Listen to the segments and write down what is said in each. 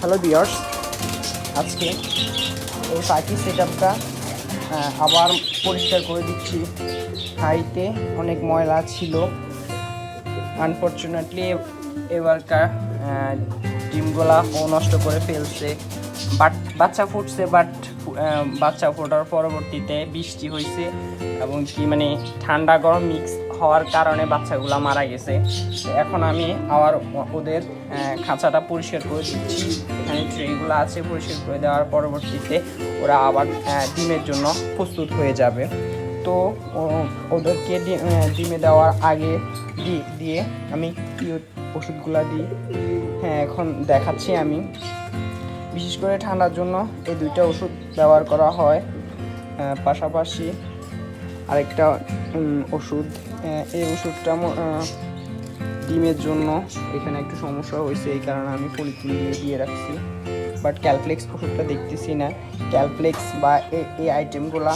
Hello বিয়ার্স আজকে এই পাখি সেট আপটা আবার পরিষ্কার করে দিচ্ছি। হাইতে অনেক ময়লা ছিল। আনফর্চুনেটলি এবারকার ডিমগুলা ও নষ্ট করে ফেলছে। বাট বাচ্চা ফুটছে বাট বাচ্চা ফোটার পরবর্তীতে বৃষ্টি হয়েছে এবং কি মানে ঠান্ডা গরম মিক্স হওয়ার কারণে বাচ্চাগুলো মারা গেছে। এখন আমি আবার ওদের খাঁচাটা পরিষ্কার করে দিচ্ছি। এখানে ট্রেগুলো আছে, পরিষ্কার করে দেওয়ার পরবর্তীতে ওরা আবার ডিমের জন্য প্রস্তুত হয়ে যাবে। তো ওদেরকে ডিমে দেওয়ার আগে দিয়ে আমি কি ওষুধগুলা দিই? হ্যাঁ এখন দেখাচ্ছি আমি। বিশেষ করে ঠান্ডার জন্য এই দুইটা ওষুধ ব্যবহার করা হয়। পাশাপাশি আরেকটা ওষুধ। এই ওষুধটা ডিমের জন্য। এখানে একটু সমস্যা হয়েছে, এই কারণে আমি পলিথিন দিয়ে দিয়ে রাখছি। বাট ক্যালফ্লেক্স ওষুধটা দেখতেছি না। ক্যালফ্লেক্স বা এই আইটেমগুলা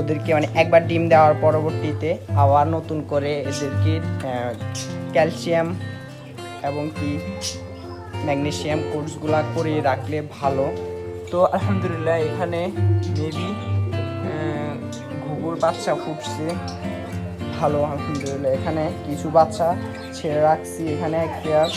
ওদেরকে মানে একবার ডিম দেওয়ার পরবর্তীতে আবার নতুন করে এদেরকে ক্যালসিয়াম এবং কি ম্যাগনেশিয়াম কোর্সগুলা করে রাখলে ভালো। তো আলহামদুলিল্লাহ এখানে মেবি ঘুঘুর বাচ্চা ফুটছে ভালো আলহামদুলিল্লাহ। এখানে কিছু বাচ্চা ছেড়ে রাখছি এখানে এক পেয়ার